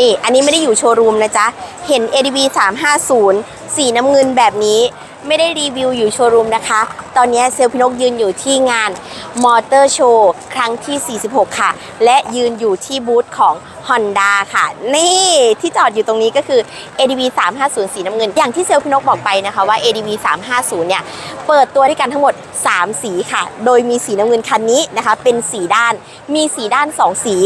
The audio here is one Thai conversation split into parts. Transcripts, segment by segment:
นี่อันนี้ไม่ได้อยู่โชว์รูมนะจ๊ะ เห็น ADB 350 สีน้ำเงินแบบนี้ไม่ได้รีวิวอยู่โชว์รูมนะคะ ตอนนี้เซลพี่นกยืนอยู่ที่งานมอเตอร์โชว์ครั้งที่ 46 ค่ะ และยืนอยู่ที่บูธของ Honda ค่ะ นี่ที่จอดอยู่ตรงนี้ก็คือ ADB 350 สีน้ำเงิน อย่างที่เซลพี่นกบอกไปนะคะว่า ADB 350 เนี่ย เปิดตัวด้วยกันทั้งหมด 3 สีค่ะ โดยมีสีน้ำเงินคันนี้นะคะ เป็นสีด้าน มีสีด้าน 2 สี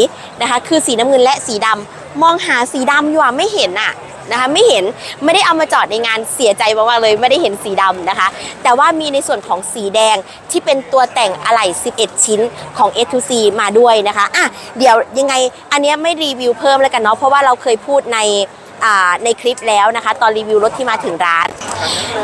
นะคะ คือสีน้ำเงินและสีดำ มองหาสีดำอยู่อะไม่เห็นอะนะคะไม่เห็นไม่ได้เอามาจอดในงานเสียใจมากๆเลย ไม่ได้เห็นสีดำนะคะ แต่ว่ามีในส่วนของสีแดงที่เป็นตัวแต่งอะไหล่ 11 ชิ้นของ S2C มาด้วยนะคะอะเดี๋ยวยังไงอันนี้ไม่รีวิวเพิ่มแล้วกันเนาะเพราะว่าเราเคยพูดใน ในคลิปแล้วนะคะ ตอนรีวิวรถที่มาถึงร้าน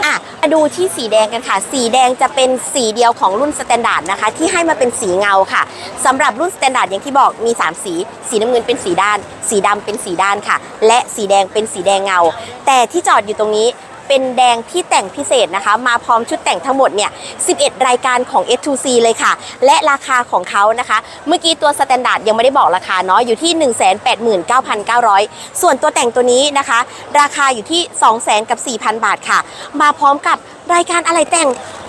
อะมาดูที่สีแดงกันค่ะ สีแดงจะเป็นสีเดียวของรุ่นสแตนดาร์ดนะคะ ที่ให้มาเป็นสีเงาค่ะสำหรับรุ่นสแตนดาร์ดอย่างที่บอกมี 3 สี สีน้ำเงินเป็นสีด้าน สีดำเป็นสีด้านค่ะ และสีแดงเป็นสีแดงเงา แต่ที่จอดอยู่ตรงนี้ เป็นแดงที่แต่งพิเศษนะคะ มาพร้อมชุดแต่งทั้งหมดเนี่ย 11 รายการของ S2C เลยค่ะ และราคาของเขานะคะ เมื่อกี้ตัวสแตนดาร์ดยังไม่ได้บอกราคาเนาะอยู่ที่ 189,900 ส่วนตัวแต่งตัวนี้นะคะ ราคาอยู่ที่ 200,000กับ 4,000 บาทค่ะ มาพร้อมกับรายการอะไรแต่ง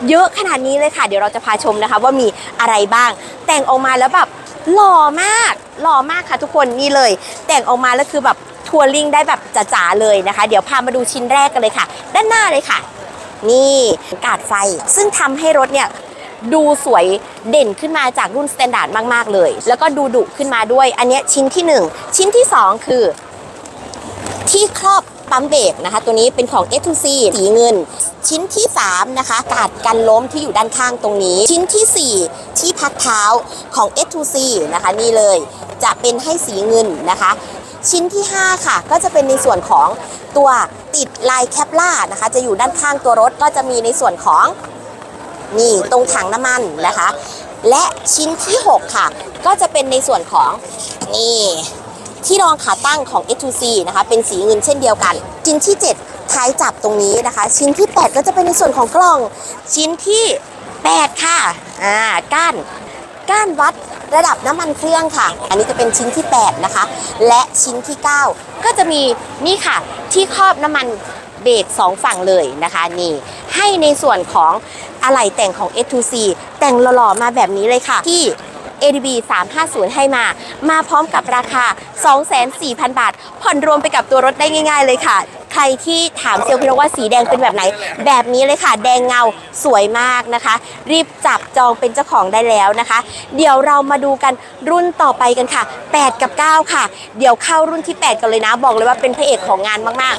เยอะขนาดนี้เลยค่ะ เดี๋ยวเราจะพาชมนะคะ ว่ามีอะไรบ้าง แต่งออกมาแล้วแบบหล่อมากหล่อมากค่ะทุกคนนี่เลย แต่งออกมาแล้วคือแบบ ทัวริงได้แบบจ๋าๆเลยนะคะ เดี๋ยวพามาดูชิ้นแรกกันเลยค่ะ ด้านหน้าเลยค่ะ นี่กาดไฟ ซึ่งทำให้รถเนี่ยดูสวยเด่นขึ้นมาจากรุ่นสแตนดาร์ดมาก ๆ เลย แล้วก็ดูดุขึ้นมาด้วย อันนี้ชิ้นที่ 1 ชิ้นที่ 2 คือ ที่ครอบปั๊มเบรกนะคะ ตัวนี้เป็นของ s 2 c สีเงิน ชิ้นที่ 3 นะคะ กาดกันล้มที่อยู่ด้านข้างตรงนี้ ชิ้นทีสี่4 ที่พักเท้าของ s 2 c นะคะ นี่เลย จะเป็นให้สีเงินนะคะ ชิ้นที่ 5 ค่ะ ก็จะเป็นในส่วนของตัวติดลายแคปล่านะคะ จะอยู่ด้านข้างตัวรถก็จะมีในส่วนของนี่ตรงถังน้ำมันนะคะ และชิ้นที่ 6 ค่ะ ก็จะเป็นในส่วนของนี่ที่รองขาตั้งของ S2C นะคะ เป็นสีเงินเช่นเดียวกัน ชิ้นที่ 7 ท้ายจับตรงนี้นะคะ ชิ้นที่ 8 ก็จะเป็นในส่วนของกล้อง ชิ้นที่ 8 ค่ะ อ่า ก้าน ก้านวัด ระดับน้ำมันเครื่องค่ะ อันนี้จะเป็นชิ้นที่ 8 นะคะ และชิ้นที่ 9 ก็จะมีนี่ค่ะที่ครอบน้ำมันเบรก2ฝั่งเลยนะคะนี่ให้ในส่วนของอะไหล่แต่งของ S2C แต่งหล่อๆมาแบบนี้เลยค่ะ ที่ ADB 350 ให้มา มาพร้อมกับราคา 24,000 บาท ผ่อนรวมไปกับตัวรถได้ง่าย ๆ เลยค่ะ ใครที่ถามเซลล์พี่นกว่าสีแดงเป็นแบบไหน แบบนี้เลยค่ะแดงเงาสวยมากนะคะ รีบจับจองเป็นเจ้าของได้แล้วนะคะ เดี๋ยวเรามาดูกันรุ่นต่อไปกันค่ะ 8 กับ 9 ค่ะ เดี๋ยวเข้ารุ่นที่ 8 กันเลยนะ บอกเลยว่าเป็นพระเอกของงานมาก